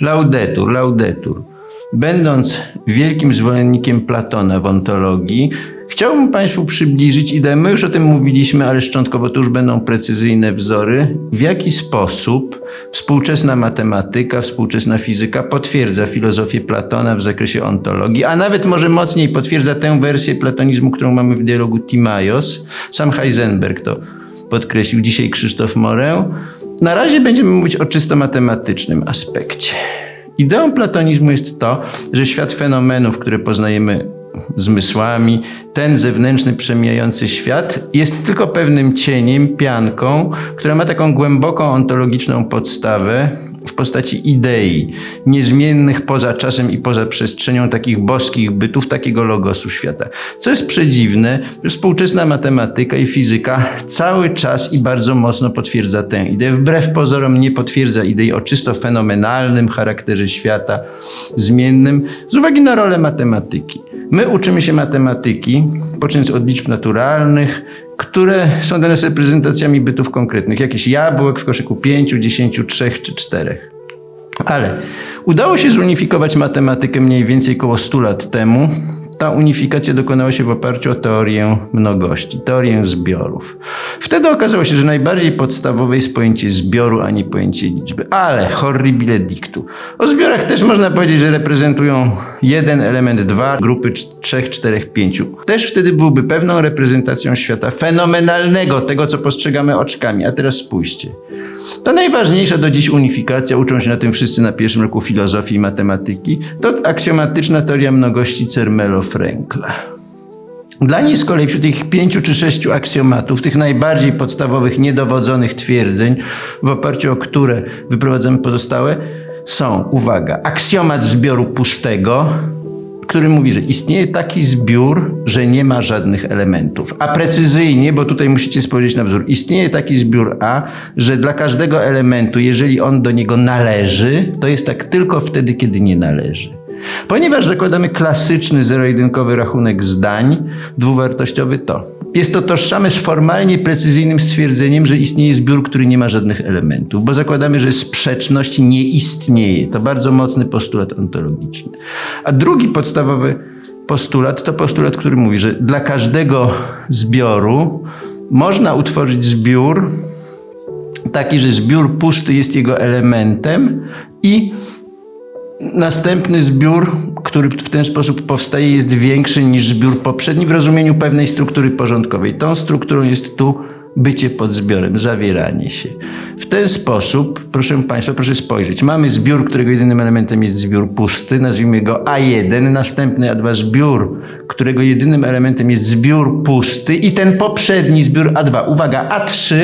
Laudetur, laudetur. Będąc wielkim zwolennikiem Platona w ontologii, chciałbym Państwu przybliżyć ideę, my już o tym mówiliśmy, ale szczątkowo to już będą precyzyjne wzory, w jaki sposób współczesna matematyka, współczesna fizyka potwierdza filozofię Platona w zakresie ontologii, a nawet może mocniej potwierdza tę wersję platonizmu, którą mamy w dialogu Timaios. Sam Heisenberg to podkreślił, dzisiaj Krzysztof Morę. Na razie będziemy mówić o czysto matematycznym aspekcie. Ideą platonizmu jest to, że świat fenomenów, które poznajemy zmysłami, ten zewnętrzny, przemijający świat jest tylko pewnym cieniem, pianką, która ma taką głęboką ontologiczną podstawę w postaci idei, niezmiennych poza czasem i poza przestrzenią takich boskich bytów, takiego logosu świata. Co jest przedziwne, że współczesna matematyka i fizyka cały czas i bardzo mocno potwierdza tę ideę. Wbrew pozorom nie potwierdza idei o czysto fenomenalnym charakterze świata, zmiennym, z uwagi na rolę matematyki. My uczymy się matematyki, poczynając od liczb naturalnych, które są dla nas reprezentacjami bytów konkretnych. Jakiś jabłek w koszyku 5, 10, 3 czy 4. Ale udało się zunifikować matematykę mniej więcej około 100 lat temu. Ta unifikacja dokonała się w oparciu o teorię mnogości, teorię zbiorów. Wtedy okazało się, że najbardziej podstawowe jest pojęcie zbioru, a nie pojęcie liczby. Ale horribile dictu. O zbiorach też można powiedzieć, że reprezentują jeden element, dwa, grupy trzech, czterech, pięciu. Też wtedy byłby pewną reprezentacją świata fenomenalnego, tego co postrzegamy oczkami. A teraz spójrzcie. Ta najważniejsza do dziś unifikacja, uczą się na tym wszyscy na pierwszym roku filozofii i matematyki, to aksjomatyczna teoria mnogości Zermelo-Frankla. Dla niej z kolei wśród tych pięciu czy sześciu aksjomatów, tych najbardziej podstawowych, niedowodzonych twierdzeń, w oparciu o które wyprowadzamy pozostałe, są, uwaga, aksjomat zbioru pustego, który mówi, że istnieje taki zbiór, że nie ma żadnych elementów. A precyzyjnie, bo tutaj musicie spojrzeć na wzór, istnieje taki zbiór A, że dla każdego elementu, jeżeli on do niego należy, to jest tak tylko wtedy, kiedy nie należy. Ponieważ zakładamy klasyczny zero-jedynkowy rachunek zdań, dwuwartościowy to. Jest to tożsame z formalnie precyzyjnym stwierdzeniem, że istnieje zbiór, który nie ma żadnych elementów, bo zakładamy, że sprzeczność nie istnieje. To bardzo mocny postulat ontologiczny. A drugi podstawowy postulat to postulat, który mówi, że dla każdego zbioru można utworzyć zbiór taki, że zbiór pusty jest jego elementem i Następny zbiór, który w ten sposób powstaje, jest większy niż zbiór poprzedni w rozumieniu pewnej struktury porządkowej. Tą strukturą jest tu bycie pod zbiorem, zawieranie się. W ten sposób, proszę Państwa, proszę spojrzeć. Mamy zbiór, którego jedynym elementem jest zbiór pusty, nazwijmy go A1, następny A2 zbiór, którego jedynym elementem jest zbiór pusty i ten poprzedni zbiór A2. Uwaga, A3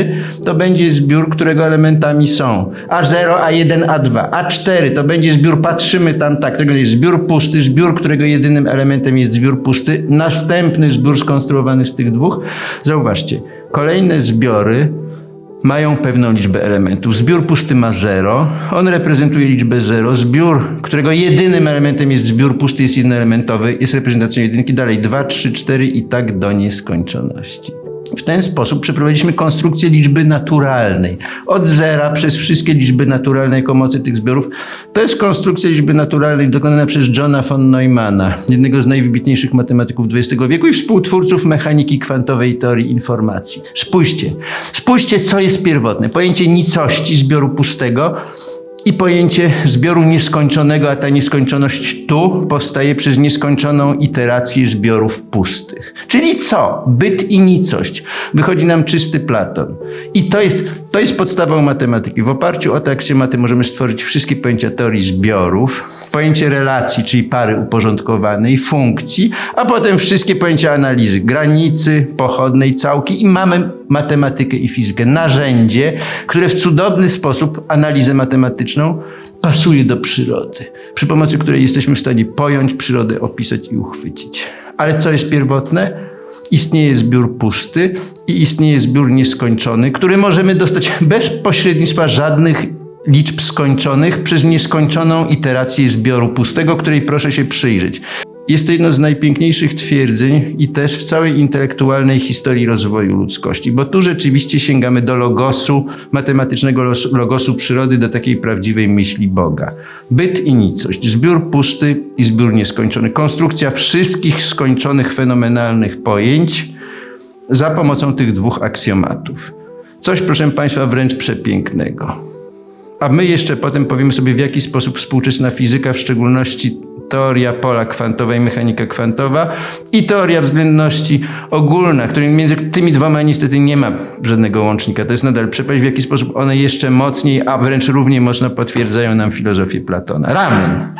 to będzie zbiór, którego elementami są A0, A1, A2. A4 to będzie zbiór, patrzymy tam tak, tego jest zbiór pusty, zbiór, którego jedynym elementem jest zbiór pusty, następny zbiór skonstruowany z tych dwóch. Zauważcie, kolejne zbiory mają pewną liczbę elementów. Zbiór pusty ma 0, on reprezentuje liczbę 0. Zbiór, którego jedynym elementem jest zbiór pusty, jest jednoelementowy, jest reprezentacją jedynki. Dalej 2, 3, 4 i tak do nieskończoności. W ten sposób przeprowadziliśmy konstrukcję liczby naturalnej. Od zera przez wszystkie liczby naturalne jako mocy tych zbiorów. To jest konstrukcja liczby naturalnej dokonana przez Johna von Neumanna, jednego z najwybitniejszych matematyków XX wieku i współtwórców mechaniki kwantowej i teorii informacji. Spójrzcie, spójrzcie co jest pierwotne. Pojęcie nicości zbioru pustego i pojęcie zbioru nieskończonego, a ta nieskończoność tu powstaje przez nieskończoną iterację zbiorów pustych. Czyli co? Byt i nicość. Wychodzi nam czysty Platon. I to jest, to jest podstawą matematyki. W oparciu o te aksjomaty możemy stworzyć wszystkie pojęcia teorii zbiorów, pojęcie relacji, czyli pary uporządkowanej, funkcji, a potem wszystkie pojęcia analizy, granicy, pochodnej, całki i mamy matematykę i fizykę. Narzędzie, które w cudowny sposób analizę matematyczną pasuje do przyrody, przy pomocy której jesteśmy w stanie pojąć przyrodę, opisać i uchwycić. Ale co jest pierwotne? Istnieje zbiór pusty i istnieje zbiór nieskończony, który możemy dostać bez pośrednictwa żadnych liczb skończonych przez nieskończoną iterację zbioru pustego, której proszę się przyjrzeć. Jest to jedno z najpiękniejszych twierdzeń i też w całej intelektualnej historii rozwoju ludzkości, bo tu rzeczywiście sięgamy do logosu, matematycznego logosu przyrody, do takiej prawdziwej myśli Boga. Byt i nicość, zbiór pusty i zbiór nieskończony, konstrukcja wszystkich skończonych fenomenalnych pojęć za pomocą tych dwóch aksjomatów. Coś, proszę Państwa, wręcz przepięknego. A my jeszcze potem powiemy sobie, w jaki sposób współczesna fizyka, w szczególności teoria pola kwantowej, mechanika kwantowa i teoria względności ogólna, której między tymi dwoma niestety nie ma żadnego łącznika. To jest nadal przepaść, w jaki sposób one jeszcze mocniej, a wręcz równie mocno potwierdzają nam filozofię Platona. Ramen.